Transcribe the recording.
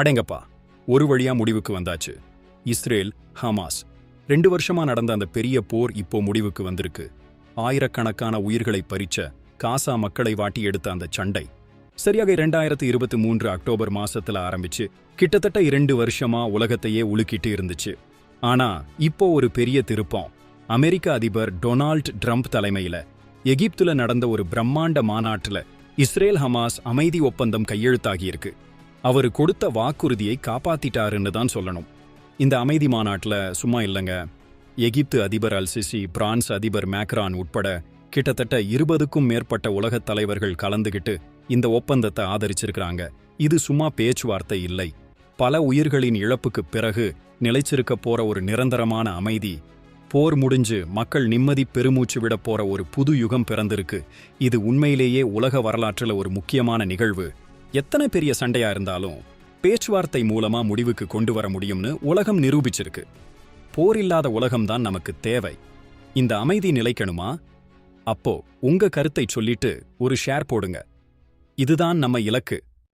அடேங்கப்பா ஒரு வழியா முடிவுக்கு வந்தாச்சு. Israel Hamas. ரெண்டு வருஷமா நடந்த அந்த பெரிய போர் இப்போ முடிவுக்கு வந்திருக்கு. ஆயிரக்கணக்கான உயிர்களை பறிச்ச காசா மக்களை வாட்டி எடுத்த அந்த சண்டை சரியாக இரண்டாயிரத்து இருபத்தி மூன்று அக்டோபர் மாசத்துல ஆரம்பிச்சு கிட்டத்தட்ட இரண்டு வருஷமா உலகத்தையே உலுக்கிட்டு இருந்துச்சு. ஆனா இப்போ ஒரு பெரிய திருப்பம். அமெரிக்க அதிபர் டொனால்ட் ட்ரம்ப் தலைமையில எகிப்துல நடந்த ஒரு பிரம்மாண்ட மாநாட்டுல இஸ்ரேல் ஹமாஸ் அமைதி ஒப்பந்தம் கையெழுத்தாகியிருக்கு அவர் கொடுத்த வாக்குறுதியை காப்பாத்திட்டாருன்னு தான் சொல்லணும். இந்த அமைதி மாநாட்டுல சும்மா இல்லைங்க. எகிப்து அதிபர் அல் சிசி பிரான்ஸ் அதிபர் மேக்ரான் உட்பட கிட்டத்தட்ட இருபதுக்கும் மேற்பட்ட உலகத் தலைவர்கள் கலந்துகிட்டு இந்த ஒப்பந்தத்தை ஆதரிச்சிருக்கிறாங்க. இது சும்மா பேச்சுவார்த்தை இல்லை. பல உயிர்களின் இழப்புக்கு பிறகு நிலைச்சிருக்க போற ஒரு நிரந்தரமான அமைதி போர் முடிஞ்சு மக்கள் நிம்மதி பெருமூச்சு விட போற ஒரு புது யுகம் பிறந்திருக்கு. இது உண்மையிலேயே உலக வரலாற்றுல ஒரு முக்கியமான நிகழ்வு. எத்தனை பெரிய சண்டையா இருந்தாலும் பேச்சுவார்த்தை மூலமா முடிவுக்கு கொண்டு வர முடியும்னு உலகம் நிரூபிச்சிருக்கு. போர் இல்லாத உலகம்தான் நமக்கு தேவை. இந்த அமைதி நிலைக்கணுமா? அப்போ உங்க கருத்தை சொல்லிட்டு ஒரு ஷேர் போடுங்க. இதுதான் நம்ம இலக்கு.